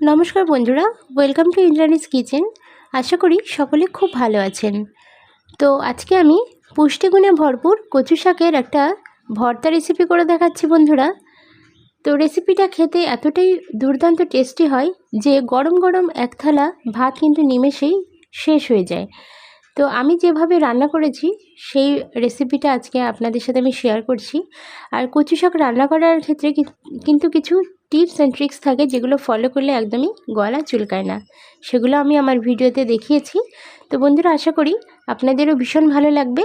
নমস্কার বন্ধুরা welcome to Indrani's kitchen আশা করি সকলে খুব ভালো আছেন। তো আজকে আমি পুষ্টিগুণে ভরপুর কচু শাকের একটা ভর্তা রেসিপি করে দেখাচ্ছি বন্ধুরা। তো রেসিপিটা খেতে এতটাই দুর্দান্ত টেস্টি হয় যে গরম গরম এক থালা ভাত কিন্তু নিমেষেই শেষ হয়ে যায়। তো আমি যেভাবে রান্না করেছি, সেই রেসিপিটা আজকে আপনাদের সাথে আমি শেয়ার করছি। আর কচু শাক রান্না করার ক্ষেত্রে কিন্তু কিছু টিপস অ্যান্ড ট্রিক্স থাকে যেগুলো ফলো করলে একদমই গলা চুলকায় না। সেগুলো আমি আমার ভিডিওতে দেখিয়েছি। তো বন্ধুরা, আশা করি আপনাদেরও ভীষণ ভালো লাগবে।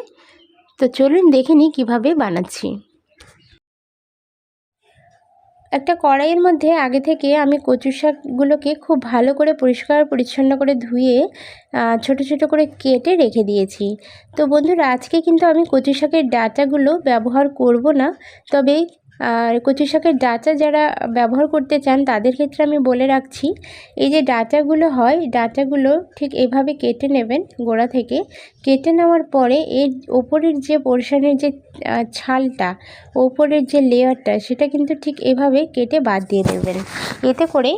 তো চলুন দেখে নিই কীভাবে বানাচ্ছি। একটা কড়াইয়ের মধ্যে আগে থেকে আমি কচু শাকগুলোকে খুব ভালো করে পরিষ্কার পরিচ্ছন্ন করে ধুয়ে ছোট ছোট করে কেটে রেখে দিয়েছি। তো বন্ধুরা, আজকে কিন্তু আমি কচু শাকের ডাটাগুলো ব্যবহার করব না, তবে আর কচু শাকের ডাঁটা যারা ব্যবহার করতে চান, তাদের ক্ষেত্রে আমি বলে রাখছি, এই যে ডাঁটাগুলো হয়, ডাঁটাগুলো ঠিক এভাবে কেটে নেবেন গোড়া থেকে। কেটে নেওয়ার পরে এর ওপরের যে পোর্শনের যে ছালটা, ওপরের যে লেয়ারটা, সেটা কিন্তু ঠিক এভাবে কেটে বাদ দিয়ে দেবেন। এতে করে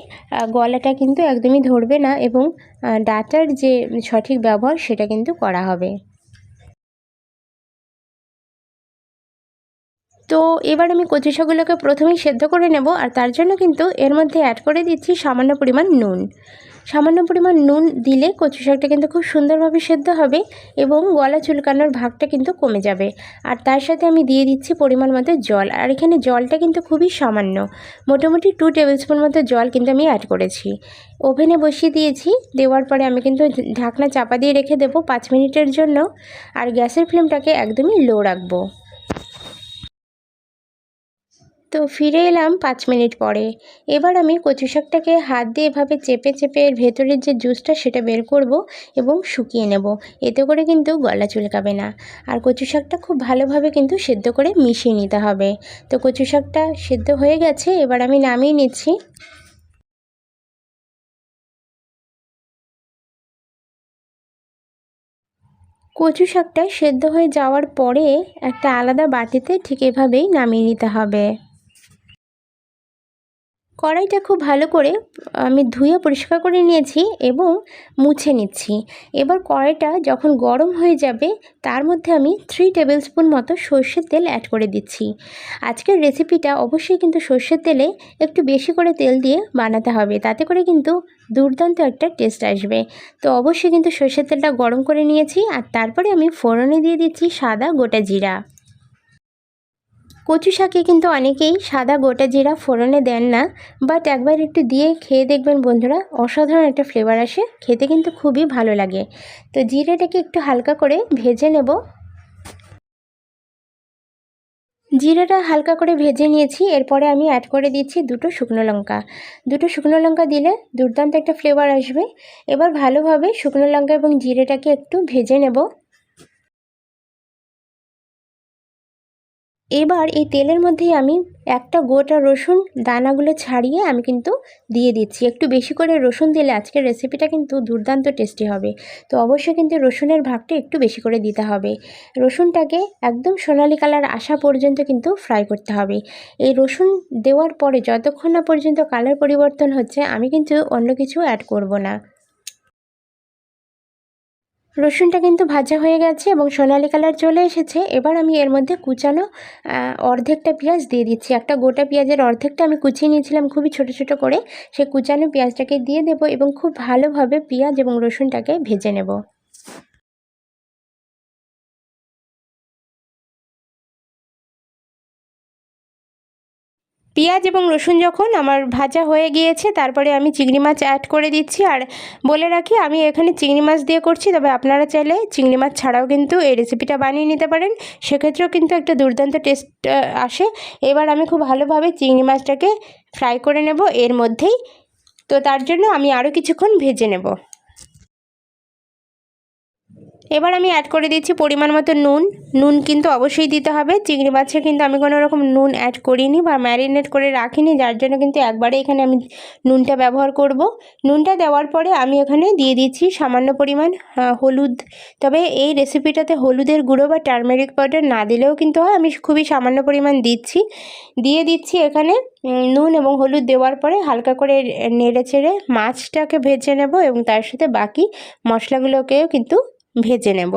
গলাটা কিন্তু একদমই ধরবে না এবং ডাটার যে সঠিক ব্যবহার, সেটা কিন্তু করা হবে। তো এবার আমি কচু শাকগুলোকে প্রথমেই সেদ্ধ করে নেব আর তার জন্য কিন্তু এর মধ্যে অ্যাড করে দিচ্ছি সামান্য পরিমাণ নুন। সামান্য পরিমাণ নুন দিলে কচু শাকটা কিন্তু খুব সুন্দরভাবে সেদ্ধ হবে এবং গলা চুলকানোর ভাগটা কিন্তু কমে যাবে। আর তার সাথে আমি দিয়ে দিচ্ছি পরিমাণ মতো জল। আর এখানে জলটা কিন্তু খুবই সামান্য। মোটামুটি টু টেবিল স্পুন মতো জল কিন্তু আমি অ্যাড করেছি। ওভেনে বসিয়ে দিয়েছি। দেওয়ার পরে আমি কিন্তু ঢাকনা চাপা দিয়ে রেখে দেবো পাঁচ মিনিটের জন্য। আর গ্যাসের ফ্লেমটাকে একদমই লো রাখব। তো ফিরে এলাম পাঁচ মিনিট পরে। এবার আমি কচু শাকটাকে হাত দিয়ে এভাবে চেপে চেপে এর ভেতরের যে জুসটা সেটা বের করব এবং শুকিয়ে নেব। এতে করে কিন্তু গলা চুলকাবে না। আর কচু শাকটা খুব ভালোভাবে কিন্তু সেদ্ধ করে মিশিয়ে নিতে হবে। তো কচু শাকটা সেদ্ধ হয়ে গেছে, এবার আমি নামিয়ে নিচ্ছি। কচু শাকটা সেদ্ধ হয়ে যাওয়ার পরে একটা আলাদা বাটিতে ঠিক এভাবেই নামিয়ে নিতে হবে। কড়াইটা খুব ভালো করে, আমি ধুয়ে পরিষ্কার করে নিয়েছি এবং মুছে নিচ্ছি। এবার কড়াইটা যখন গরম হয়ে যাবে, তার মধ্যে আমি থ্রি টেবিল স্পুন মতো সর্ষের তেল অ্যাড করে দিচ্ছি। আজকের রেসিপিটা অবশ্যই কিন্তু সর্ষের তেলে একটু বেশি করে তেল দিয়ে বানাতে হবে, তাতে করে কিন্তু দুর্দান্ত একটা টেস্ট আসবে। তো অবশ্যই কিন্তু সর্ষের তেলটা গরম করে নিয়েছি, আর তারপরে আমি ফোড়নে দিয়ে দিচ্ছি সাদা গোটা জিরা। কচু শাকে কিন্তু অনেকেই সাদা গোটা জিরা ফোড়নে দেন না বাট একবার একটু দিয়ে খেয়ে দেখবেন বন্ধুরা, অসাধারণ একটা ফ্লেভার আসে, খেতে কিন্তু খুবই ভালো লাগে। তো জিরেটাকে একটু হালকা করে ভেজে নেব। জিরাটা হালকা করে ভেজে নিয়েছি, এরপরে আমি অ্যাড করে দিচ্ছি দুটো শুকনো লঙ্কা। দুটো শুকনো লঙ্কা দিলে দুর্দান্ত একটা ফ্লেভার আসবে। এবার ভালোভাবে শুকনো লঙ্কা এবং জিরেটাকে একটু ভেজে নেব। এবার এই তেলের মধ্যেই আমি একটা গোটা রসুন দানাগুলো ছাড়িয়ে আমি কিন্তু দিয়ে দিচ্ছি। একটু বেশি করে রসুন দিলে আজকের রেসিপিটা কিন্তু দুর্দান্ত টেস্টি হবে। তো অবশ্যই কিন্তু রসুনের ভাগটা একটু বেশি করে দিতে হবে। রসুনটাকে একদম সোনালি কালার আসা পর্যন্ত কিন্তু ফ্রাই করতে হবে। এই রসুন দেওয়ার পরে যতক্ষণ না পর্যন্ত কালার পরিবর্তন হচ্ছে, আমি কিন্তু অন্য কিছু অ্যাড করব না। রসুনটা কিন্তু ভাজা হয়ে গেছে এবং সোনালি কালার চলে এসেছে। এবার আমি এর মধ্যে কুচানো অর্ধেকটা পেঁয়াজ দিয়ে দিচ্ছি। একটা গোটা পেঁয়াজের অর্ধেকটা আমি কুচিয়ে নিয়েছিলাম খুবই ছোট ছোট করে। সেই কুচানো পেঁয়াজটাকে দিয়ে দেবো এবং খুব ভালোভাবে পেঁয়াজ এবং রসুনটাকে ভেজে নেব। পেঁয়াজ এবং রসুন যখন আমার ভাজা হয়ে গিয়েছে, তারপরে আমি চিংড়ি মাছ অ্যাড করে দিচ্ছি। আর বলে রাখি, আমি এখানে চিংড়ি মাছ দিয়ে করছি, তবে আপনারা চাইলে চিংড়ি মাছ ছাড়াও কিন্তু এই রেসিপিটা বানিয়ে নিতে পারেন। সেক্ষেত্রেও কিন্তু একটা দুর্দান্ত টেস্ট আসে। এবার আমি খুব ভালোভাবে চিংড়ি মাছটাকে ফ্রাই করে নেব, এর মধ্যেই। তো তার জন্য আমি আরও কিছুক্ষণ ভেজে নেব। এবার আমি অ্যাড করে দিচ্ছি পরিমাণ মতো নুন। নুন কিন্তু অবশ্যই দিতে হবে। চিংড়ি মাছে কিন্তু আমি কোনো রকম নুন অ্যাড করিনি বা ম্যারিনেট করে রাখিনি, যার জন্য কিন্তু একবারে এখানে আমি নুনটা ব্যবহার করব। নুনটা দেওয়ার পরে আমি এখানে দিয়ে দিচ্ছি সামান্য পরিমাণ হলুদ। তবে এই রেসিপিটাতে হলুদের গুঁড়ো বা টার্মেরিক পাউডার না দিলেও কিন্তু হয়। আমি খুবই সামান্য পরিমাণ দিচ্ছি। দিয়ে দিচ্ছি এখানে নুন এবং হলুদ দেওয়ার পরে হালকা করে নেড়ে চেড়ে মাছটাকে ভেজে নেব এবং তার সাথে বাকি মশলাগুলোকেও কিন্তু ভেজে নেব।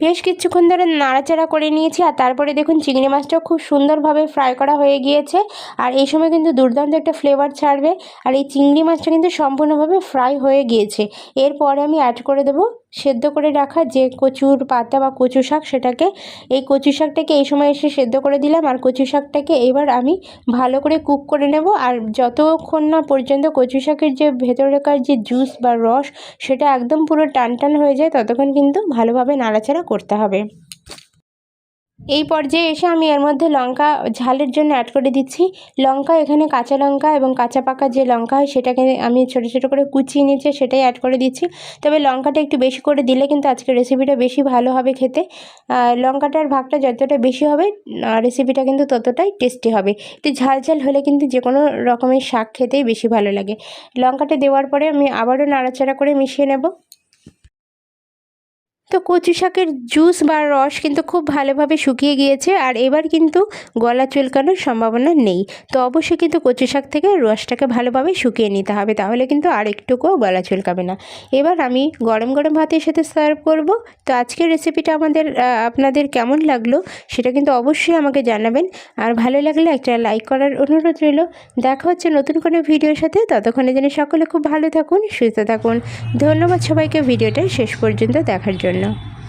বেশ কিছুক্ষণ ধরে নাড়াচাড়া করে নিয়েছি আর তারপরে দেখুন চিংড়ি মাছটা খুব সুন্দরভাবে ফ্রাই করা হয়ে গিয়েছে আর এই সময় কিন্তু দুর্দান্ত একটা ফ্লেভার ছাড়বে আর এই চিংড়ি মাছটা কিন্তু সম্পূর্ণভাবে ফ্রাই হয়ে গিয়েছে। এরপরে আমি অ্যাড করে দেবো সেদ্ধ করে রাখা যে কচুর পাতা বা কচু শাক সেটাকে, এই কচু শাকটাকে এই সময় এসে সেদ্ধ করে দিলাম আর কচু শাকটাকে এবার আমি ভালো করে কুক করে নেব। আর যতক্ষণ না পর্যন্ত কচু শাকের যে ভেতরকার যে জুস বা রস সেটা একদম পুরো টান টান হয়ে যায়, ততক্ষণ কিন্তু ভালোভাবে নাড়াচাড়া করতে হবে। এই পর্যায়ে এসে আমি এর মধ্যে লঙ্কা ঝালের জন্য অ্যাড করে দিচ্ছি। লঙ্কা, এখানে কাঁচা লঙ্কা এবং কাঁচা পাকা যে লঙ্কা হয় সেটাকে আমি ছোটো ছোটো করে কুচিয়ে নিয়েছি সেটাই অ্যাড করে দিচ্ছি। তবে লঙ্কাটা একটু বেশি করে দিলে কিন্তু আজকে রেসিপিটা বেশি ভালো হবে খেতে। লঙ্কাটার ভাগটা যতটা বেশি হবে রেসিপিটা কিন্তু ততটাই টেস্টি হবে। একটু ঝাল ঝাল হলে কিন্তু যে কোনো রকমের শাক খেতেই বেশি ভালো লাগে। লঙ্কাটা দেওয়ার পরে আমি আবারও নাড়াচাড়া করে মিশিয়ে নেব। তো কচু শাকের জুস বা রস কিন্তু খুব ভালোভাবে শুকিয়ে গিয়েছে আর এবার কিন্তু গলা চুলকানোর সম্ভাবনা নেই। তো অবশ্যই কিন্তু কচু শাক থেকে রসটাকে ভালোভাবে শুকিয়ে নিতে হবে, তাহলে কিন্তু আর একটুকুও গলা চুলকাবে না। এবার আমি গরম গরম ভাতের সাথে সার্ভ করব। তো আজকের রেসিপিটা আমাদের আপনাদের কেমন লাগল সেটা কিন্তু অবশ্যই আমাকে জানাবেন। আর ভালো লাগলে একটা লাইক করার অনুরোধ রইল। দেখা হচ্ছে নতুন কোনো ভিডিওর সাথে। ততক্ষণে যেন সকলে খুব ভালো থাকুন, সুস্থ থাকুন। ধন্যবাদ সবাইকে ভিডিওটা শেষ পর্যন্ত দেখার জন্য। ভালো